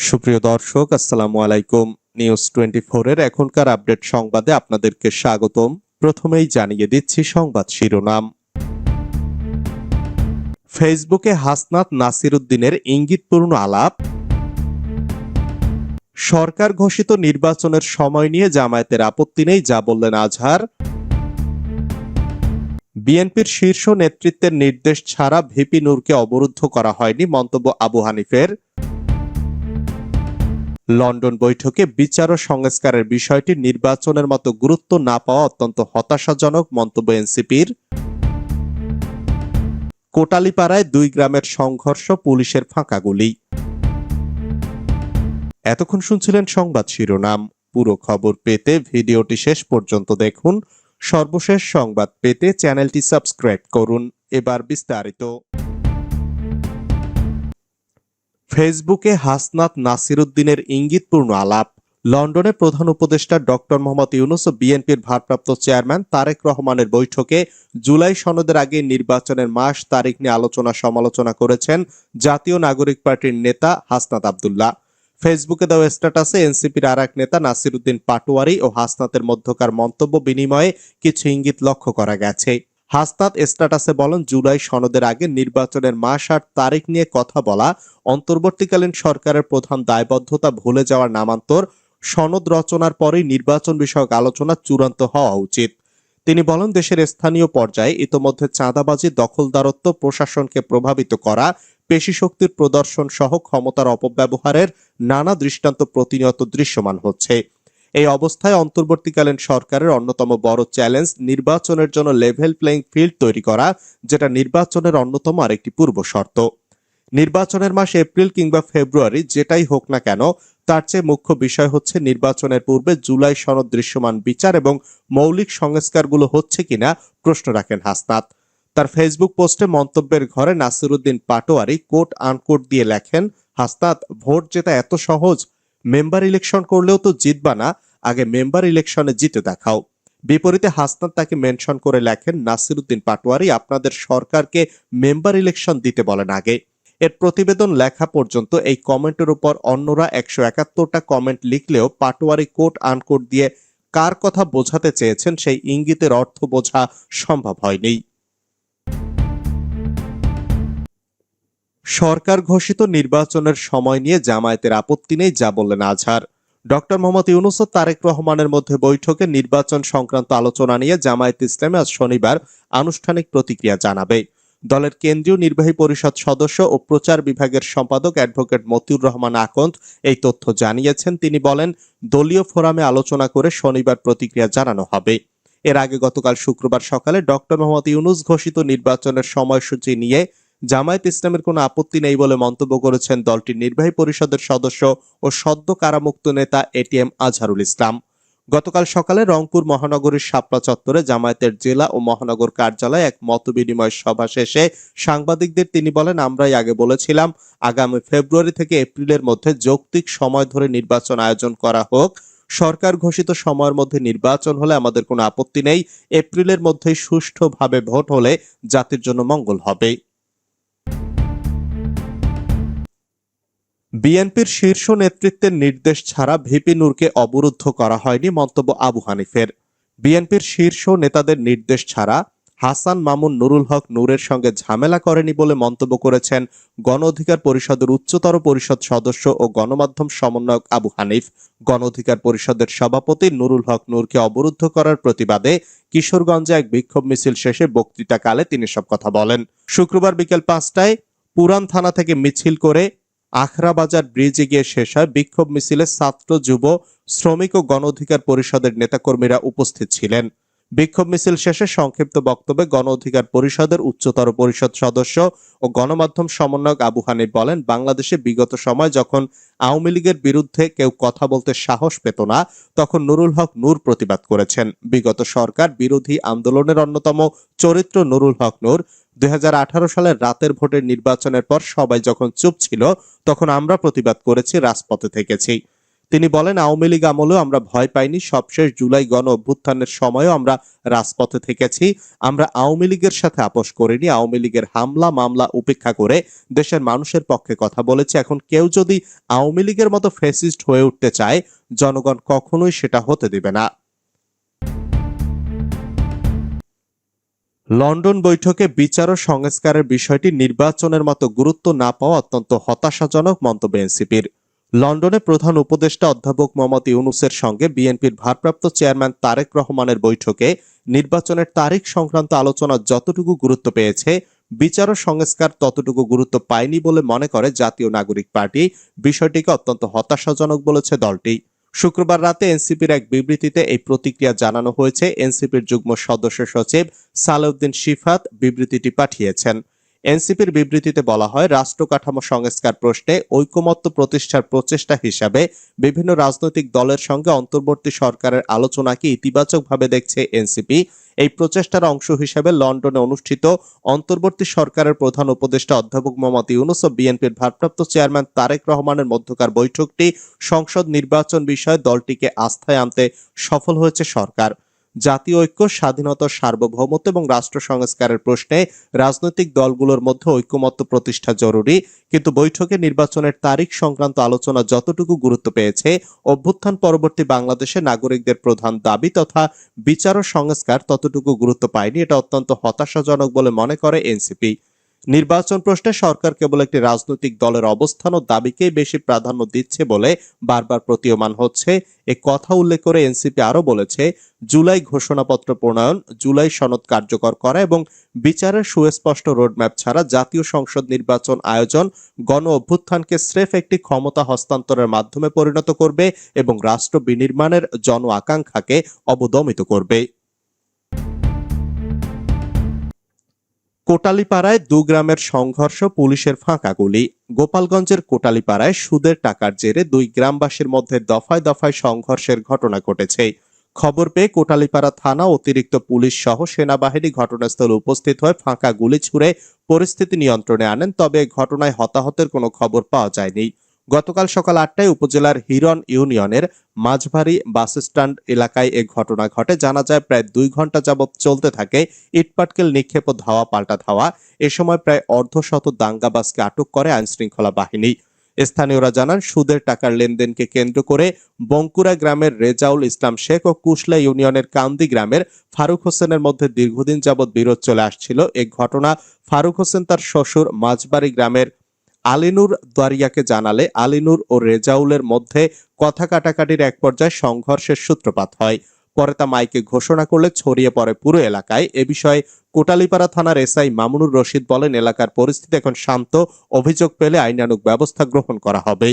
সুপ্রিয় দর্শক, আসসালামু আলাইকুম। নিউজ টোয়েন্টি এর এখনকার আপডেট সংবাদে আপনাদেরকে স্বাগতম। প্রথমেই জানিয়ে দিচ্ছি সংবাদ শিরোনাম। ফেসবুকে হাসনাত নাসিরুদ্দিনের ইঙ্গিতপূর্ণ আলাপ। সরকার ঘোষিত নির্বাচনের সময় নিয়ে জামায়াতের আপত্তি নেই, যা বললেন আজহার। বিএনপির শীর্ষ নেতৃত্বের নির্দেশ ছাড়া ভিপি নূরকে অবরুদ্ধ করা হয়নি মন্তব্য আবু হানিফের। লন্ডন বৈঠকে বিচার ও সংস্কারের বিষয়টি নির্বাচনের মতো গুরুত্ব না পাওয়া অত্যন্ত হতাশাজনক মন্তব্য এনসিপির। কোটালিপাড়ায় দুই গ্রামের সংঘর্ষ পুলিশের ফাঁকা গুলি। এতক্ষণ শুনছিলেন সংবাদ শিরোনাম। পুরো খবর পেতে ভিডিওটি শেষ পর্যন্ত দেখুন। সর্বশেষ সংবাদ পেতে চ্যানেলটি সাবস্ক্রাইব করুন। এবার বিস্তারিত। ফেসবুকে হাসনাত নাসিরুদ্দিনের ইঙ্গিতপূর্ণ আলাপ। লন্ডনে প্রধান উপদেষ্টা ডক্টর মোহাম্মদ ইউনুস ও বিএনপির ভারপ্রাপ্ত চেয়ারম্যান তারেক রহমানের বৈঠকে জুলাই সনদের আগে নির্বাচনের মাস তারিখ নিয়ে আলোচনা সমালোচনা করেছেন জাতীয় নাগরিক পার্টির নেতা হাসনাত আবদুল্লাহ। ফেসবুকে দেওয়া স্ট্যাটাসে এনসিপির আর এক নেতা নাসিরুদ্দিন পাটোয়ারি ও হাসনাতের মধ্যকার মন্তব্য বিনিময়ে কিছু ইঙ্গিত লক্ষ্য করা গেছে। হাসনাত স্ট্যাটাসে বলেন, জুলাই সনদের আগে নির্বাচনের মাস আর তারিখ নিয়ে কথা বলা, অন্তর্বর্তীকালীন সরকারের প্রধান দায়বদ্ধতা ভুলে যাওয়ার নামান্তর, সনদ রচনার পরেই নির্বাচন বিষয়ক আলোচনা চূড়ান্ত হওয়া উচিত। তিনি বলেন, দেশের স্থানীয় পর্যায়ে ইতোমধ্যে চাঁদাবাজি, দখলদারত্ব, প্রশাসনকে প্রভাবিত করা পেশি শক্তির প্রদর্শন সহ ক্ষমতার অপব্যবহারের নানা দৃষ্টান্ত প্রতিনিয়ত দৃশ্যমান হচ্ছে। এই অবস্থায় অন্তর্বর্তীকালীন সরকারের অন্যতম বড় চ্যালেঞ্জ নির্বাচনের জন্য লেভেল প্লেইং ফিল্ড তৈরি করা, যেটা নির্বাচনের অন্যতম আরেকটি পূর্ব শর্ত। নির্বাচনের মাস এপ্রিল কিংবা ফেব্রুয়ারি যেটাই হোক না কেন, তার চেয়ে মুখ্য বিষয় হচ্ছে নির্বাচনের পূর্বে জুলাই সনদ দৃশ্যমান বিচার এবং মৌলিক সংস্কারগুলো হচ্ছে কিনা প্রশ্ন রাখেন হাসনাত। তার ফেসবুক পোস্টে মন্তব্যের ঘরে নাসিরুদ্দিন পাটোয়ারি কোট আনকোট দিয়ে লেখেন, হাসনাত, ভোট জেতা এত সহজ মেম্বার ইলেকশন করলেও তো জিতবা না, আগে মেম্বার ইলেকশনে জিতে দেখাও। বিপরীতে হাসনাত তাকে মেনশন করে লেখেন, নাসিরুদ্দিন পাটোয়ারি আপনাদের সরকারকে মেম্বার ইলেকশন দিতে বলেন আগে। এর প্রতিবেদন লেখা পর্যন্ত এই কমেন্টের উপর অন্যরা একশো একাত্তরটা কমেন্ট লিখলেও পাটোয়ারি কোট আনকোট দিয়ে কার কথা বোঝাতে চেয়েছেন সেই ইঙ্গিতের অর্থ বোঝা সম্ভব হয়নি। সরকার ঘোষিত নির্বাচনের সময় নিয়ে জামায়াতের আপত্তি নেই, যা বললেন আজহার। ডক্টর মোহাম্মদ ইউনুস ও তারেক রহমানের মধ্যে বৈঠকে নির্বাচন সংক্রান্ত আলোচনা নিয়ে জামায়াত ইসলামে আজ শনিবার আনুষ্ঠানিক প্রতিক্রিয়া জানাবে। দলের কেন্দ্রীয় নির্বাহী পরিষদ সদস্য ও প্রচার বিভাগের সম্পাদক অ্যাডভোকেট মতিউর রহমান আকন্দ এই তথ্য জানিয়েছেন। তিনি বলেন, দলীয় ফোরামে আলোচনা করে শনিবার প্রতিক্রিয়া জানানো হবে। এর আগে গতকাল শুক্রবার সকালে ডক্টর মোহাম্মদ ইউনুস ঘোষিত নির্বাচনের সময়সূচি নিয়ে জামায়াত ইসলামের কোনো আপত্তি নেই বলে মন্তব্য করেছেন দলটির নির্বাহী পরিষদের সদস্য ও সদ্য কারামুক্ত নেতা এটিএম আজহারুল ইসলাম। গতকাল সকালে রংপুর মহানগরীর শাপলা চত্বরে জামায়াতের জেলা ও মহানগর কার্যালয়ে এক মতবিনিময় সভা শেষে সাংবাদিকদের তিনি বলেন, আমরাই আগে বলেছিলাম, আগামী ফেব্রুয়ারি থেকে এপ্রিলের মধ্যে যৌক্তিক সময় ধরে নির্বাচন আয়োজন করা হোক। সরকার ঘোষিত সময়ের মধ্যে নির্বাচন হলে আমাদের কোনো আপত্তি নেই। এপ্রিলের মধ্যেই সুষ্ঠুভাবে ভোট হলে জাতির জন্য মঙ্গল হবে। বিএনপির শীর্ষ নেতৃত্বের নির্দেশ ছাড়া ভিপি নূরকে অবরুদ্ধ করা হয়নি মন্তব্য আবু হানিফের। বিএনপির শীর্ষ নেতাদের নির্দেশ ছাড়া হাসান মামুন নুরুল হক নূরের সঙ্গে ঝামেলা করেনি বলে মন্তব্য করেছেন গণ অধিকার পরিষদের উচ্চতর পরিষদ সদস্য ও গণমাধ্যম সমন্বয়ক আবু হানিফ। গণ অধিকার পরিষদের সভাপতি নুরুল হক নূরকে অবরুদ্ধ করার প্রতিবাদে কিশোরগঞ্জে এক বিক্ষোভ মিছিল শেষে বক্তৃতাকালে তিনি সব কথা বলেন। শুক্রবার বিকেল পাঁচটায় পুরান থানা থেকে মিছিল করে আখড়াবাজার ব্রিজে গিয়ে শেষ হয়। বিক্ষোভ মিছিলে ছাত্র, যুব, শ্রমিক ও গণ অধিকার পরিষদের নেতাকর্মীরা উপস্থিত ছিলেন। বিক্ষোভ মিছিল শেষে সংক্ষিপ্ত বক্তব্যে গণ অধিকার পরিষদের উচ্চতর পরিষদ সদস্য ও গণমাধ্যম সমন্বয়ক আবু হানিফ বলেন, বাংলাদেশে বিগত সময় যখন আওয়ামী লীগের বিরুদ্ধে কেউ কথা বলতে সাহস পেত না, তখন নুরুল হক নূর প্রতিবাদ করেছেন। বিগত সরকার বিরোধী আন্দোলনের অন্যতম চরিত্র নুরুল হক নূর। দুই হাজার আঠারো সালের রাতের ভোটের নির্বাচনের পর সবাই যখন চুপ ছিল, তখন আমরা প্রতিবাদ করেছি, রাজপথে থেকেছি। তিনি বলেন, আওয়ামী লীগ আমলেও আমরা ভয় পাইনি, সবশেষ জুলাই গণ অভ্যুত্থানের সময়ও আমরা রাজপথে থেকেছি। আমরা আওয়ামী লীগের সাথে আপোষ করিনি, আওয়ামী লীগের হামলা, মামলা উপেক্ষা করে দেশের মানুষের পক্ষে কথা বলেছে। এখন কেউ যদি আওয়ামী লীগের মতো ফেসিস্ট হয়ে উঠতে চায়, জনগণ কখনোই সেটা হতে দেবে না। লন্ডন বৈঠকে বিচার ও সংস্কারের বিষয়টি নির্বাচনের মতো গুরুত্ব না পাওয়া অত্যন্ত হতাশাজনক মন্তব্য এনসিপির। লন্ডনে প্রধান উপদেষ্টা অধ্যাপক মোহাম্মদ ইউনুসের সঙ্গে বিএনপির ভারপ্রাপ্ত চেয়ারম্যান তারেক রহমানের বৈঠকে নির্বাচনের তারিখ সংক্রান্ত আলোচনা যতটুকু গুরুত্ব পেয়েছে, বিচার ও সংস্কার ততটুকু গুরুত্ব পায়নি বলে মনে করে জাতীয় নাগরিক পার্টি। বিষয়টিকে অত্যন্ত হতাশাজনক বলেছে দলটি। শুক্রবার রাতে এনসিপির এক বিবৃতিতে এই প্রতিক্রিয়া জানানো হয়েছে। এনসিপির যুগ্ম সদস্য সচিব সালাউদ্দিন শিফাত বিবৃতিটি পাঠিয়েছেন। এনসিপির বিবৃতিতে বলা হয়, রাষ্ট্র কাঠামো সংস্কার প্রশ্নে ঐকমত্য প্রতিষ্ঠার প্রচেষ্টা হিসাবে বিভিন্ন রাজনৈতিক দলের সঙ্গে অন্তর্বর্তী সরকারের আলোচনাকে ইতিবাচকভাবে দেখছে এনসিপি? এই প্রচেষ্টার অংশ হিসেবে লন্ডনে অনুষ্ঠিত অন্তর্বর্তী সরকারের প্রধান উপদেষ্টা অধ্যাপক মোহাম্মদ ইউনুস ও বিএনপির ভারপ্রাপ্ত চেয়ারম্যান তারেক রহমানের মধ্যকার বৈঠকটি সংসদ নির্বাচন বিষয়ে দলটিকে আস্থায় আনতে সফল হয়েছে সরকার। জাতীয় ঐক্য, স্বাধীনতা, সার্বভৌমত্ব এবং রাষ্ট্র সংস্কারের প্রশ্নে রাজনৈতিক দলগুলোর মধ্যে ঐক্যমত্য প্রতিষ্ঠা জরুরি। কিন্তু বৈঠকে নির্বাচনের তারিখ সংক্রান্ত আলোচনা যতটুকু গুরুত্ব পেয়েছে, অভ্যুত্থান পরবর্তী বাংলাদেশে নাগরিকদের প্রধান দাবি তথা বিচার ও সংস্কার ততটুকু গুরুত্ব পায়নি। এটা অত্যন্ত হতাশাজনক বলে মনে করে এনসিপি। নির্বাচন প্রশ্নে সরকার কেবল একটি রাজনৈতিক দলের অবস্থান ও দাবিকেই বেশি প্রাধান্য দিচ্ছে বলে বারবার প্রতীয়মান হচ্ছে। এ কথা উল্লেখ করে এনসিপি আরও বলেছে, জুলাই ঘোষণাপত্র প্রণয়ন, জুলাই সনদ কার্যকর করা এবং বিচারের সুস্পষ্ট রোডম্যাপ ছাড়া জাতীয় সংসদ নির্বাচন আয়োজন গণ অভ্যুত্থানকে স্রেফ একটি ক্ষমতা হস্তান্তরের মাধ্যমে পরিণত করবে এবং রাষ্ট্র বিনির্মাণের জন আকাঙ্ক্ষাকে অবদমিত করবে। কোটালীপাড়ায় দু গ্রামের সংঘর্ষ, পুলিশের ফাঁকা গুলি। গোপালগঞ্জের কোটালিপাড়ায় সুদের টাকার জেরে দুই গ্রামবাসীর মধ্যে দফায় দফায় সংঘর্ষের ঘটনা ঘটেছে। খবর পেয়ে কোটালিপাড়া থানা অতিরিক্ত পুলিশ সহ সেনাবাহিনী ঘটনাস্থলে উপস্থিত হয়ে ফাঁকা গুলি ছুড়ে পরিস্থিতি নিয়ন্ত্রণে আনেন, তবে ঘটনায় হতাহতের কোনো খবর পাওয়া যায়নি। গতকাল সকাল আটটায় উপজেলার হিরন ইউনিয়নের মাঝভারি বাস স্ট্যান্ড এলাকায় এ ঘটনা ঘটে। জানা যায়, প্রায় দুই ঘণ্টা যাবৎ চলতে থাকে। ইটপাটকেল নিক্ষেপ ও ধাওয়া, পাল্টা ধাওয়া। এ সময় প্রায় অর্ধশত দাঙ্গাবাজকে আটক করে আইনশৃঙ্খলা বাহিনী। স্থানীয়রা জানান, সুদের টাকার লেনদেনকে কেন্দ্র করে বঙ্কুরা গ্রামের রেজাউল ইসলাম শেখ ও কুশলা ইউনিয়নের কান্দি গ্রামের ফারুক হোসেনের মধ্যে দীর্ঘদিন যাবৎ বিরোধ চলে আসছিল। এ ঘটনা ফারুক হোসেন তার শ্বশুর মাঝবাড়ি গ্রামের আলিনুর দারিয়াকে জানালে আলিনুর ও রেজাউলের মধ্যে কথা কাটাকাটির এক পর্যায়ে সংঘর্ষের সূত্রপাত হয়। পরে তা মাইকে ঘোষণা করলে ছড়িয়ে পড়ে পুরো এলাকায়। এ বিষয়ে কোটালীপাড়া থানার এসআই মামুনুর রশিদ বলেন, এলাকার পরিস্থিতি এখন শান্ত। অভিযোগ পেলে আইনানুক ব্যবস্থা গ্রহণ করা হবে।